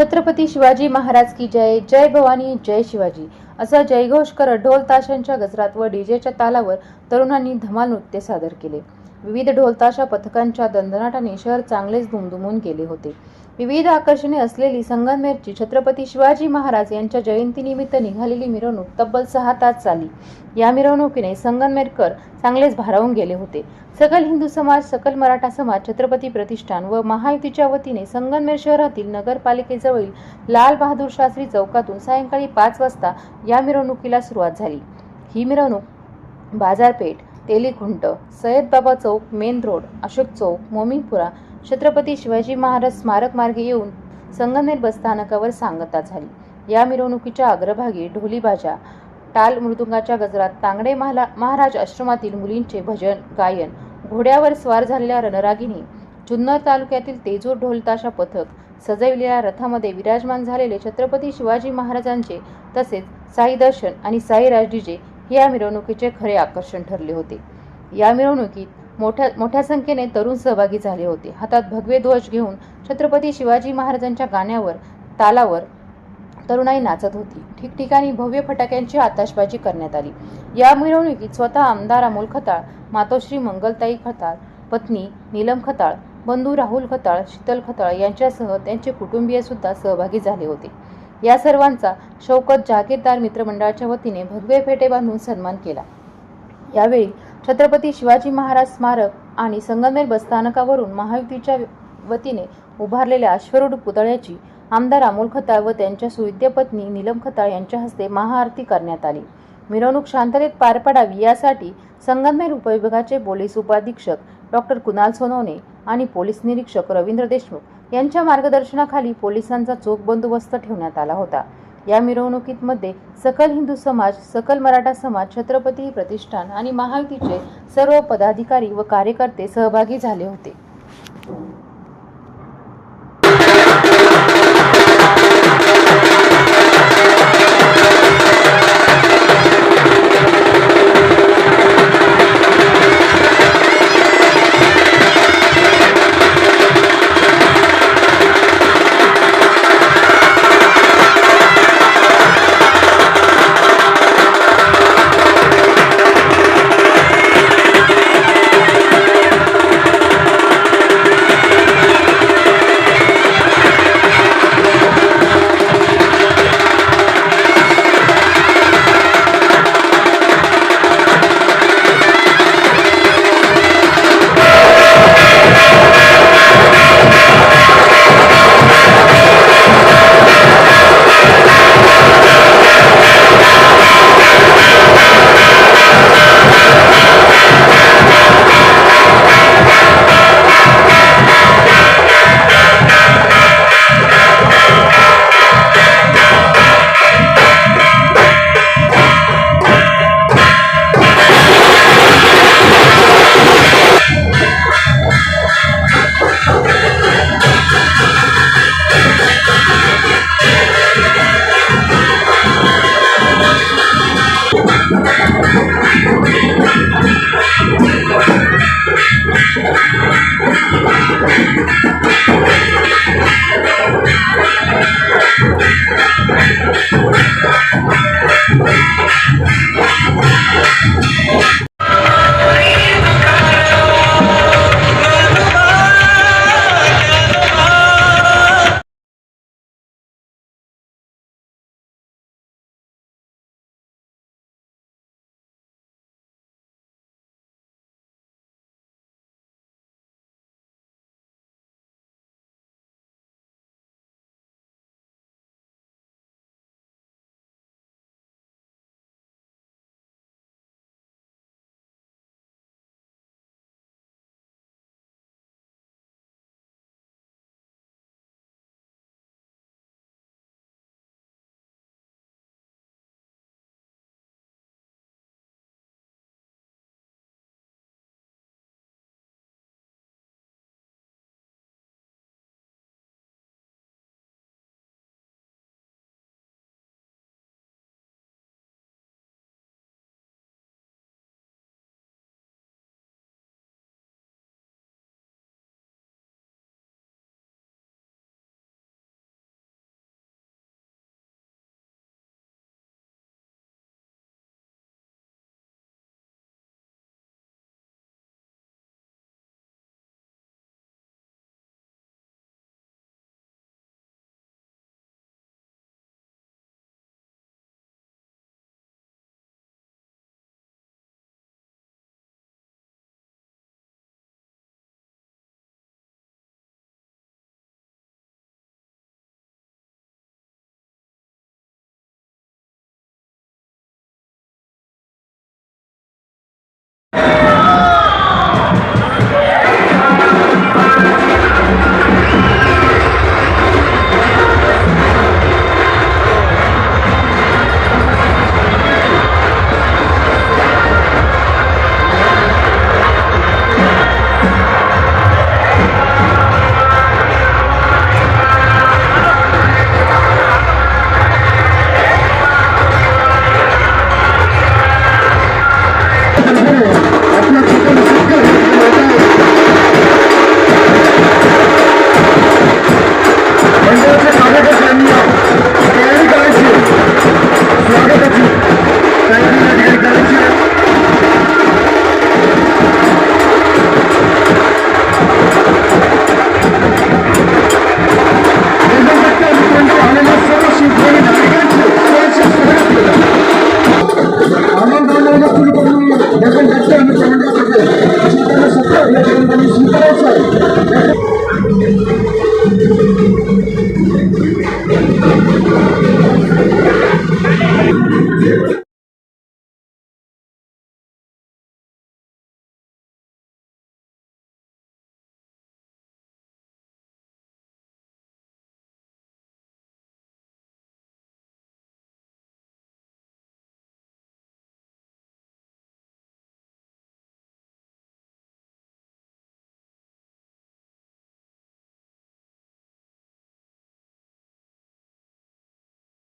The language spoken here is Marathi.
छत्रपती शिवाजी महाराज की जय जय भवानी जय शिवाजी. असा जयघोष करत ढोल ताशांच्या गजरात व डीजेच्या तालावर तरुणांनी धमाल नृत्य सादर केले. विविध ढोलताशा पथकांच्या दणदणाटाने शहर चांगलेच दुमदुमून गेले होते. विविध आकर्षणे असलेली संगमनेरची छत्रपती शिवाजी महाराज यांच्या जयंतीनिमित्त निघालेली मिरवणूक तब्बल सहा तास चाली या मिरवणुकीने संगमनेरकर चांगलेच भारावून गेले होते. सकल हिंदू समाज सकल मराठा समाज छत्रपती प्रतिष्ठान व महायुतीच्या वतीने संगमनेर शहरातील नगरपालिकेजवळील लाल बहादूर शास्त्री चौकातून सायंकाळी पाच वाजता या मिरवणुकीला सुरुवात झाली. ही मिरवणूक बाजारपेठ तेलीखुंट सय्यदबाबा चौक मेन रोड अशोक चौक मोमीनपुरा छत्रपती शिवाजी महाराज स्मारक मार्गे येऊन संगमनेर बसस्थानकावर सांगता झाली. या मिरवणुकीच्या अग्रभागी ढोलीबाजा टाल मृदुंगाच्या गजरात तांगडे महाला महाराज आश्रमातील मुलींचे भजन गायन घोड्यावर स्वार झालेल्या रणरागिणी जुन्नर तालुक्यातील तेजूर ढोलताशा पथक सजविलेल्या रथामध्ये विराजमान झालेले छत्रपती शिवाजी महाराजांचे तसेच साई दर्शन आणि साई राजडीजे हे या मिरवणुकीचे खरे आकर्षण ठरले होते. या मिरवणुकीत मोठ्या मोठ्या संख्येने तरुण सहभागी झाले होते. हातात भगवे ध्वज घेऊन छत्रपती शिवाजी महाराजांच्या गाण्यावर तालावर तरुणाई नाचत होती. ठिकठिकाणी भव्य फटाक्यांची आताशबाजी करण्यात आली. या मिरवणुकीत स्वतः आमदार अमोल खताळ मातोश्री मंगलताई खताळ पत्नी नीलम खताळ बंधू राहुल खताळ शीतल खताळ यांच्यासह त्यांचे कुटुंबीय सुद्धा सहभागी झाले होते. या सर्वांचा शौकत जहागीरदार मित्रमंडळाच्या वतीने भगवे फेटे बांधून सन्मान केला. यावेळी छत्रपती शिवाजी महाराज स्मारक आणि संगमेर बसस्थानकावरून महायुतीच्या वतीने उभारलेल्या अश्वरूढ पुतळ्याची आमदार अमोल खताळ व त्यांच्या सुविद्य पत्नी नीलम खताळ यांच्या हस्ते महाआरती करण्यात आली. मिरवणूक शांततेत पार पडावी यासाठी संगमेर उपविभागाचे पोलीस उपाधीक्षक डॉक्टर कुणाल सोनवणे आणि पोलीस निरीक्षक रवींद्र देशमुख यांच्या मार्गदर्शनाखाली पोलिसांचा चोख बंदोबस्त ठेवण्यात आला होता. या मिरवणुकीमध्ये सकल हिंदू समाज सकल मराठा समाज छत्रपती प्रतिष्ठान आणि महायुतीचे सर्व पदाधिकारी व कार्यकर्ते सहभागी झाले होते. দেখুন